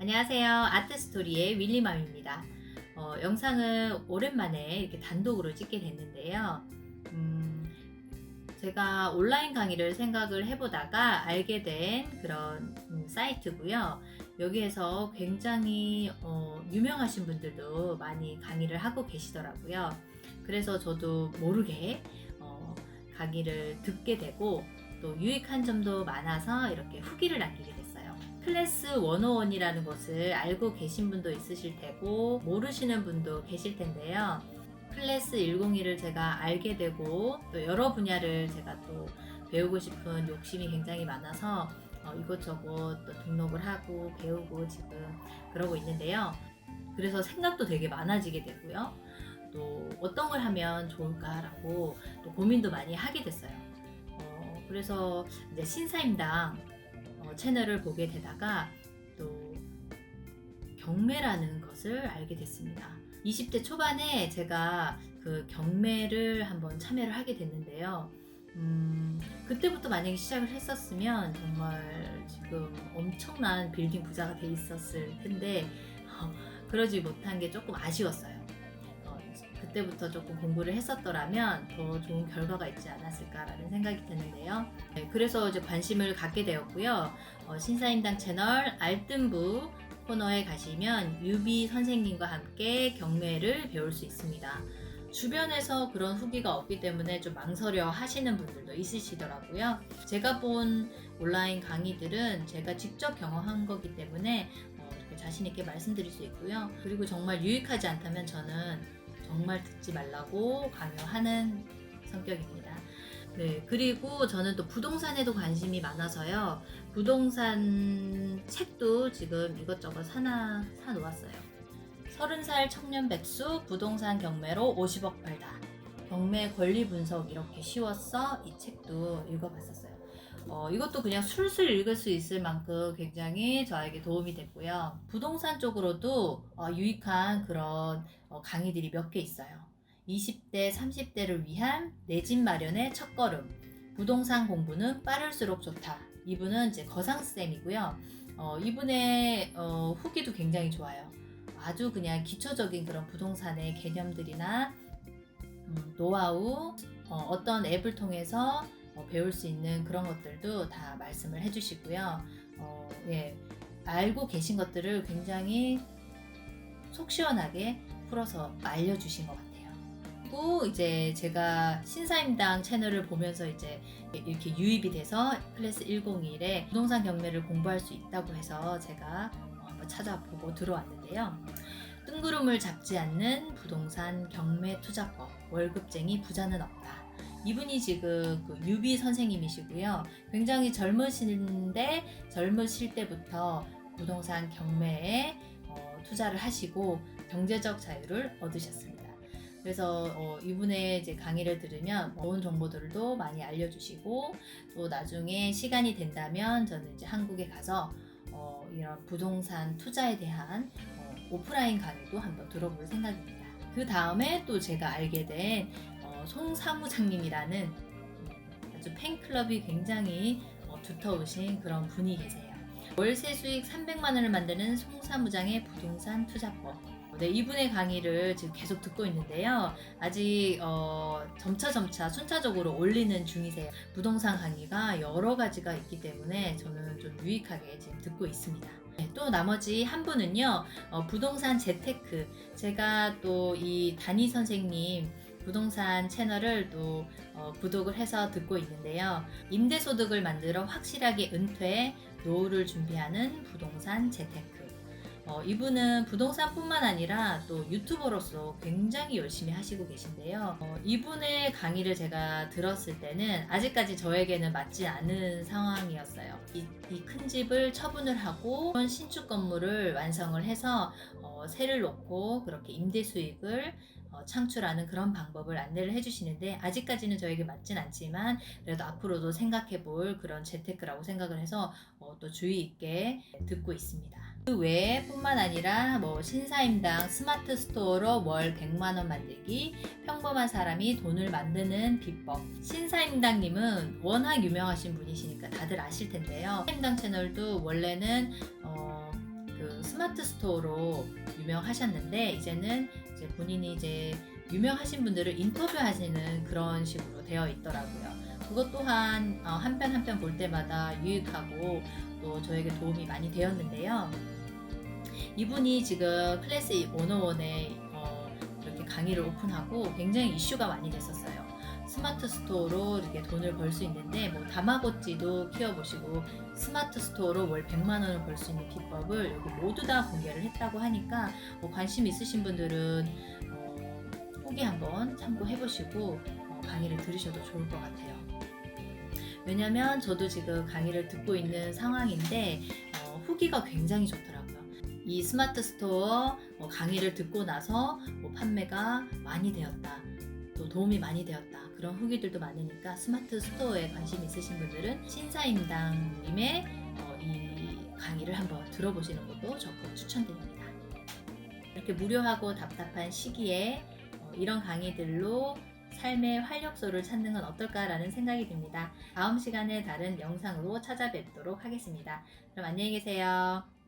안녕하세요. 아트스토리의 윌리맘입니다. 어, 영상을 오랜만에 이렇게 단독으로 찍게 됐는데요. 음, 제가 온라인 강의를 생각을 해보다가 알게 된 그런 음, 사이트고요. 여기에서 굉장히 어, 유명하신 분들도 많이 강의를 하고 계시더라고요. 그래서 저도 모르게 어, 강의를 듣게 되고 또 유익한 점도 많아서 이렇게 후기를 남기게 됐어요. 클래스 101이라는 것을 알고 계신 분도 있으실 테고 모르시는 분도 계실 텐데요. 클래스 101을 제가 알게 되고 또 여러 분야를 제가 또 배우고 싶은 욕심이 굉장히 많아서 어, 이것저것 또 등록을 하고 배우고 지금 그러고 있는데요. 그래서 생각도 되게 많아지게 되고요. 또 어떤 걸 하면 좋을까라고 또 고민도 많이 하게 됐어요. 어, 그래서 이제 신사임당 어, 채널을 보게 되다가 또 경매라는 것을 알게 됐습니다. 20대 초반에 제가 그 경매를 한번 참여를 하게 됐는데요. 음, 그때부터 만약에 시작을 했었으면 정말 지금 엄청난 빌딩 부자가 돼 있었을 텐데 어, 그러지 못한 게 조금 아쉬웠어요. 어, 그때부터 조금 공부를 했었더라면 더 좋은 결과가 있지 않았을까라는 생각이 드는데요. 네, 그래서 이제 관심을 갖게 되었고요. 어, 신사임당 채널 알뜰부 코너에 가시면 유비 선생님과 함께 경매를 배울 수 있습니다. 주변에서 그런 후기가 없기 때문에 좀 망설여 하시는 분들도 있으시더라고요. 제가 본 온라인 강의들은 제가 직접 경험한 거기 때문에 어, 이렇게 자신 있게 말씀드릴 수 있고요. 그리고 정말 유익하지 않다면 저는 정말 듣지 말라고 강요하는 성격입니다. 네, 그리고 저는 또 부동산에도 관심이 많아서요. 부동산 책도 지금 이것저것 하나 사놓았어요. 30살 청년 백수 부동산 경매로 50억 벌다. 경매 권리 분석 이렇게 쉬웠어? 이 책도 읽어봤었어요. 어, 이것도 그냥 술술 읽을 수 있을 만큼 굉장히 저에게 도움이 됐고요. 부동산 쪽으로도 어, 유익한 그런 어, 강의들이 몇 개 있어요. 20대, 30대를 위한 내 집 마련의 첫걸음. 부동산 공부는 빠를수록 좋다. 이분은 이제 거상쌤이고요. 어, 이분의 어, 후기도 굉장히 좋아요. 아주 그냥 기초적인 그런 부동산의 개념들이나 음, 노하우, 어, 떤 앱을 통해서 어, 배울 수 있는 그런 것들도 다 말씀을 해주시고요. 어, 예, 알고 계신 것들을 굉장히 속 시원하게 풀어서 알려주신 것 같아요. 그리고 이제 제가 신사임당 채널을 보면서 이제 이렇게 유입이 돼서 클래스 101에 부동산 경매를 공부할 수 있다고 해서 제가 한번 찾아보고 들어왔는데요. 뜬구름을 잡지 않는 부동산 경매 투자법 월급쟁이 부자는 없다. 이분이 지금 그 유비 선생님이시고요. 굉장히 젊으신데 젊으실 때부터 부동산 경매에 어, 투자를 하시고 경제적 자유를 얻으셨습니다. 그래서 어, 이분의 이제 강의를 들으면 좋은 정보들도 많이 알려주시고 또 나중에 시간이 된다면 저는 이제 한국에 가서 어, 이런 부동산 투자에 대한 어, 오프라인 강의도 한번 들어볼 생각입니다. 그 다음에 또 제가 알게 된 어, 송사무장님이라는 음, 아주 팬클럽이 굉장히 어, 두터우신 그런 분이 계세요. 월세 수익 300만 원을 만드는 송사무장의 부동산 투자법. 네, 이분의 강의를 지금 계속 듣고 있는데요. 아직 어, 점차 점차 순차적으로 올리는 중이세요. 부동산 강의가 여러 가지가 있기 때문에 저는 좀 유익하게 지금 듣고 있습니다. 네, 또 나머지 한 분은요, 어, 부동산 재테크. 제가 또 이 단희 선생님 부동산 채널을 또 어, 구독을 해서 듣고 있는데요. 임대소득을 만들어 확실하게 은퇴, 노후를 준비하는 부동산 재테크. 어, 이분은 부동산뿐만 아니라 또 유튜버로서 굉장히 열심히 하시고 계신데요. 어, 이분의 강의를 제가 들었을 때는 아직까지 저에게는 맞지 않은 상황이었어요. 이큰 집을 처분을 하고 신축 건물을 완성을 해서 어, 세를 놓고 그렇게 임대 수익을 어, 창출하는 그런 방법을 안내를 해주시는데 아직까지는 저에게 맞진 않지만 그래도 앞으로도 생각해 볼 그런 재테크라고 생각을 해서 어, 또 주의 있게 듣고 있습니다. 그 외에 뿐만 아니라 뭐 신사임당 스마트 스토어로 월 100만 원 만들기, 평범한 사람이 돈을 만드는 비법. 신사임당님은 워낙 유명하신 분이시니까 다들 아실 텐데요. 신사임당 채널도 원래는 어, 그 스마트 스토어로 유명하셨는데 이제는 이제 본인이 이제 유명하신 분들을 인터뷰하시는 그런 식으로 되어 있더라고요. 그것 또한 어, 한편 한편 볼 때마다 유익하고 또 저에게 도움이 많이 되었는데요. 이분이 지금 클래스 101에 어, 이렇게 강의를 오픈하고 굉장히 이슈가 많이 됐었어요. 스마트 스토어로 이렇게 돈을 벌 수 있는데 뭐 다마고찌도 키워보시고 스마트 스토어로 월 100만 원을 벌 수 있는 비법을 여기 모두 다 공개를 했다고 하니까 뭐 관심 있으신 분들은 어, 후기 한번 참고해보시고 어, 강의를 들으셔도 좋을 것 같아요. 왜냐면 저도 지금 강의를 듣고 있는 상황인데 어, 후기가 굉장히 좋더라고요. 이 스마트 스토어 뭐 강의를 듣고 나서 뭐 판매가 많이 되었다. 또 도움이 많이 되었다. 그런 후기들도 많으니까 스마트 스토어에 관심 있으신 분들은 신사임당님의 어, 이 강의를 한번 들어보시는 것도 적극 추천드립니다. 이렇게 무료하고 답답한 시기에 어, 이런 강의들로 삶의 활력소를 찾는 건 어떨까라는 생각이 듭니다. 다음 시간에 다른 영상으로 찾아뵙도록 하겠습니다. 그럼 안녕히 계세요.